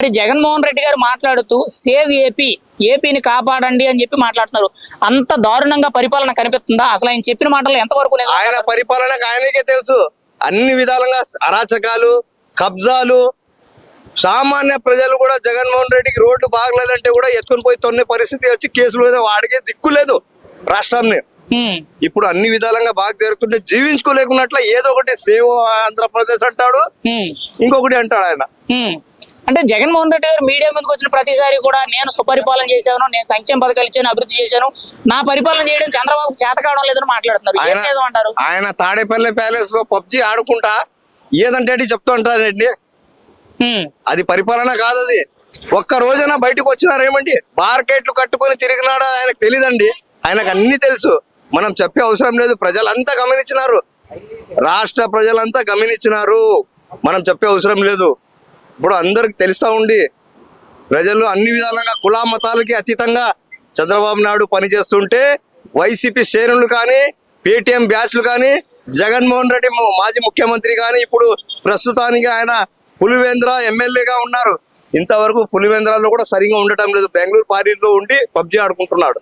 మరి జగన్మోహన్ రెడ్డి గారు మాట్లాడుతూ సేవ్ ఏపీ ఏపీని కాపాడండి అని చెప్పి మాట్లాడుతున్నారు అంత దారుణంగా పరిపాలన కనిపిస్తుందా అసలు ఆయన చెప్పిన మాటలు ఎంతవరకు? ఆయన పరిపాలనకు ఆయనకే తెలుసు అన్ని విధాలుగా అరాచకాలు కబ్జాలు సామాన్య ప్రజలు కూడా జగన్మోహన్ రెడ్డికి రోడ్డు బాగలేదంటే కూడా ఎత్తుకొని పోయి తొన్నే పరిస్థితి వచ్చి కేసులు వాడికే దిక్కు లేదు రాష్ట్రాన్ని. ఇప్పుడు అన్ని విధాలుగా బాగా జరుగుతుంటే జీవించుకోలేకున్నట్ల ఏదో ఒకటి సేవ్ ఆంధ్రప్రదేశ్ అంటాడు. ఇంకొకటి అంటాడు ఆయన. అంటే జగన్మోహన్ రెడ్డి గారు మీడియా మీదకి వచ్చిన ప్రతిసారి కూడా నేను సుపరిపాలన చేశాను నేను సంక్షేమ పథకాలు ఇచ్చాను అభివృద్ధి చేశాను. నా పరిపాలన చేయడం చంద్రబాబు చేత కావడం లేదని మాట్లాడుతున్నారు. ఏం ఆయన చేద్దామంటారు ఆయన తాడేపల్లి ప్యాలెస్లో పబ్జి ఆడుకుంటా ఏదంటే చెప్తూ ఉంటారండి. అది పరిపాలన కాదు అది. ఒక్క రోజైనా బయటకు వచ్చినారేమండి మార్కెట్లు కట్టుకొని తిరిగినాడు ఆయనకు తెలియదండి ఆయనకు అన్ని తెలుసు. మనం చెప్పే అవసరం లేదు. ప్రజలంతా గమనించినారు. రాష్ట్ర ప్రజలంతా గమనించినారు. మనం చెప్పే అవసరం లేదు. ఇప్పుడు అందరికి తెలుస్తూ ఉండి ప్రజలు అన్ని విధాలుగా కులా మతాలకి అతీతంగా చంద్రబాబు నాయుడు పనిచేస్తుంటే వైసీపీ శ్రేణులు కానీ పేటిఎం బ్యాచ్లు కానీ జగన్మోహన్ రెడ్డి మాజీ ముఖ్యమంత్రి కానీ ఇప్పుడు ప్రస్తుతానికి ఆయన పులివేంద్ర ఎమ్మెల్యేగా ఉన్నారు. ఇంతవరకు పులివేంద్రలో కూడా సరిగా ఉండటం లేదు. బెంగళూరు పార్టీలో ఉండి పబ్జి ఆడుకుంటున్నాడు.